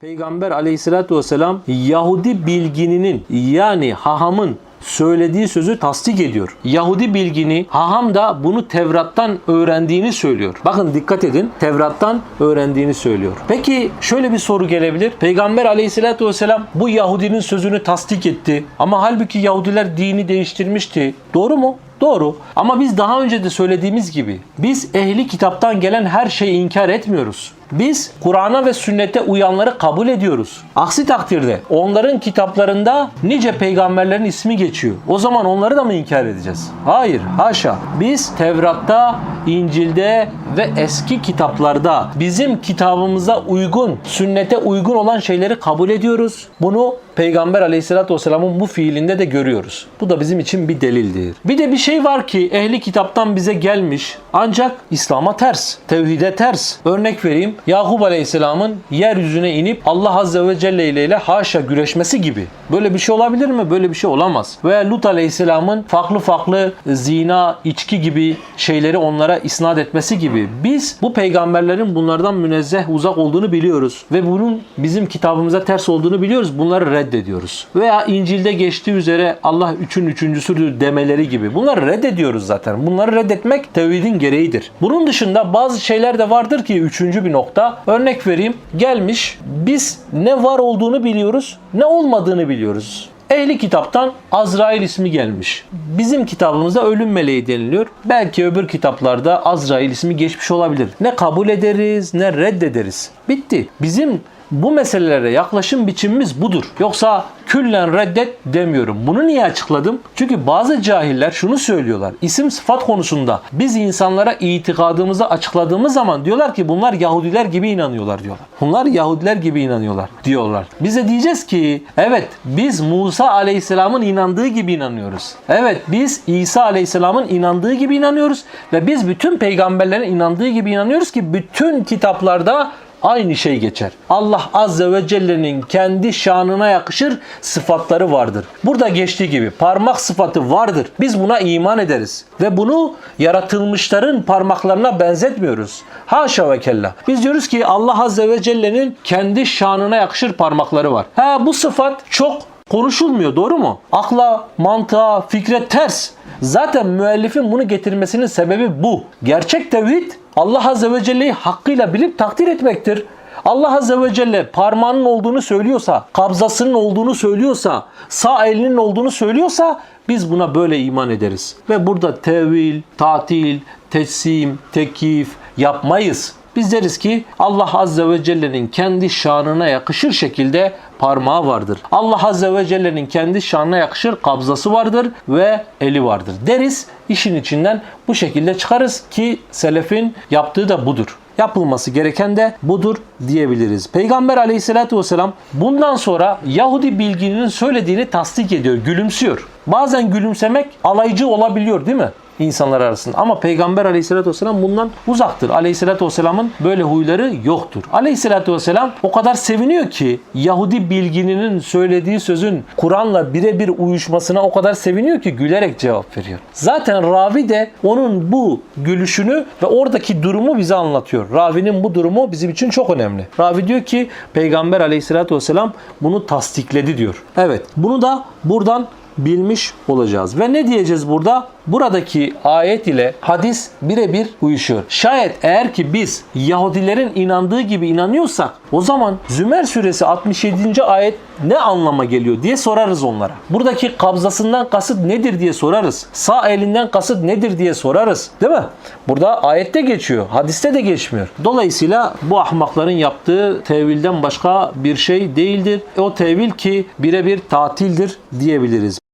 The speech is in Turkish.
Peygamber aleyhissalatü vesselam Yahudi bilgininin yani hahamın söylediği sözü tasdik ediyor. Yahudi bilgini haham da bunu Tevrat'tan öğrendiğini söylüyor. Bakın dikkat edin Tevrat'tan öğrendiğini söylüyor. Peki şöyle bir soru gelebilir. Peygamber aleyhissalatü vesselam bu Yahudinin sözünü tasdik etti. Ama halbuki Yahudiler dini değiştirmişti. Doğru mu? Doğru. Ama biz daha önce de söylediğimiz gibi biz ehli kitaptan gelen her şeyi inkar etmiyoruz. Biz Kur'an'a ve sünnete uyanları kabul ediyoruz. Aksi takdirde onların kitaplarında nice peygamberlerin ismi geçiyor. O zaman onları da mı inkar edeceğiz? Hayır, haşa. Biz Tevrat'ta, İncil'de ve eski kitaplarda bizim kitabımıza uygun, sünnete uygun olan şeyleri kabul ediyoruz. Bunu Peygamber Aleyhisselatü Vesselam'ın bu fiilinde de görüyoruz. Bu da bizim için bir delildir. Bir de bir şey var ki ehli kitaptan bize gelmiş ancak İslam'a ters, tevhide ters. Örnek vereyim. Yakup Aleyhisselam'ın yeryüzüne inip Allah Azze ve Celle ile, ile haşa güreşmesi gibi. Böyle bir şey olabilir mi? Böyle bir şey olamaz. Veya Lut Aleyhisselam'ın farklı farklı zina, içki gibi şeyleri onlara isnat etmesi gibi. Biz bu peygamberlerin bunlardan münezzeh, uzak olduğunu biliyoruz. Ve bunun bizim kitabımıza ters olduğunu biliyoruz. Bunları reddediyoruz. Veya İncil'de geçtiği üzere Allah üçün üçüncüsüdür demeleri gibi. Bunları reddediyoruz zaten. Bunları reddetmek tevhidin gereğidir. Bunun dışında bazı şeyler de vardır ki üçüncü bir nokta. Örnek vereyim. Gelmiş biz ne var olduğunu biliyoruz ne olmadığını biliyoruz. Ehli kitaptan Azrail ismi gelmiş. Bizim kitabımızda ölüm meleği deniliyor. Belki öbür kitaplarda Azrail ismi geçmiş olabilir. Ne kabul ederiz ne reddederiz. Bitti. Bizim bu meselelere yaklaşım biçimimiz budur. Yoksa küllen reddet demiyorum. Bunu niye açıkladım? Çünkü bazı cahiller şunu söylüyorlar. İsim sıfat konusunda biz insanlara itikadımızı açıkladığımız zaman diyorlar ki bunlar Yahudiler gibi inanıyorlar diyorlar. Bunlar Yahudiler gibi inanıyorlar diyorlar. Biz de diyeceğiz ki evet biz Musa Aleyhisselam'ın inandığı gibi inanıyoruz. Evet biz İsa Aleyhisselam'ın inandığı gibi inanıyoruz ve biz bütün peygamberlerin inandığı gibi inanıyoruz ki bütün kitaplarda aynı şey geçer. Allah Azze ve Celle'nin kendi şanına yakışır sıfatları vardır. Burada geçtiği gibi parmak sıfatı vardır. Biz buna iman ederiz. Ve bunu yaratılmışların parmaklarına benzetmiyoruz. Haşa ve kella. Biz diyoruz ki Allah Azze ve Celle'nin kendi şanına yakışır parmakları var. Ha bu sıfat çok konuşulmuyor doğru mu? Akla, mantığa, fikre ters. Zaten müellifin bunu getirmesinin sebebi bu. Gerçek tevhid Allah Azze ve Celle'yi hakkıyla bilip takdir etmektir. Allah Azze ve Celle parmağının olduğunu söylüyorsa, kabzasının olduğunu söylüyorsa, sağ elinin olduğunu söylüyorsa biz buna böyle iman ederiz. Ve burada tevil, tatil, teslim, tekif yapmayız. Biz deriz ki Allah Azze ve Celle'nin kendi şanına yakışır şekilde parmağı vardır. Allah Azze ve Celle'nin kendi şanına yakışır kabzası vardır ve eli vardır deriz. İşin içinden bu şekilde çıkarız ki selefin yaptığı da budur. Yapılması gereken de budur diyebiliriz. Peygamber aleyhissalatü vesselam bundan sonra Yahudi bilginin söylediğini tasdik ediyor, gülümsüyor. Bazen gülümsemek alaycı olabiliyor değil mi? İnsanlar arasında. Ama Peygamber aleyhissalatü vesselam bundan uzaktır. Aleyhissalatü vesselamın böyle huyları yoktur. Aleyhissalatü vesselam o kadar seviniyor ki Yahudi bilgininin söylediği sözün Kur'an'la birebir uyuşmasına o kadar seviniyor ki gülerek cevap veriyor. Zaten ravi de onun bu gülüşünü ve oradaki durumu bize anlatıyor. Ravinin bu durumu bizim için çok önemli. Ravi diyor ki Peygamber aleyhissalatü vesselam bunu tasdikledi diyor. Evet bunu da buradan bilmiş olacağız. Ve ne diyeceğiz burada? Buradaki ayet ile hadis birebir uyuşuyor. Şayet eğer ki biz Yahudilerin inandığı gibi inanıyorsak o zaman Zümer suresi 67. ayet ne anlama geliyor diye sorarız onlara. Buradaki kabzasından kasıt nedir diye sorarız. Sağ elinden kasıt nedir diye sorarız. Değil mi? Burada ayette geçiyor. Hadiste de geçmiyor. Dolayısıyla bu ahmakların yaptığı tevilden başka bir şey değildir. O tevil ki birebir tatildir diyebiliriz.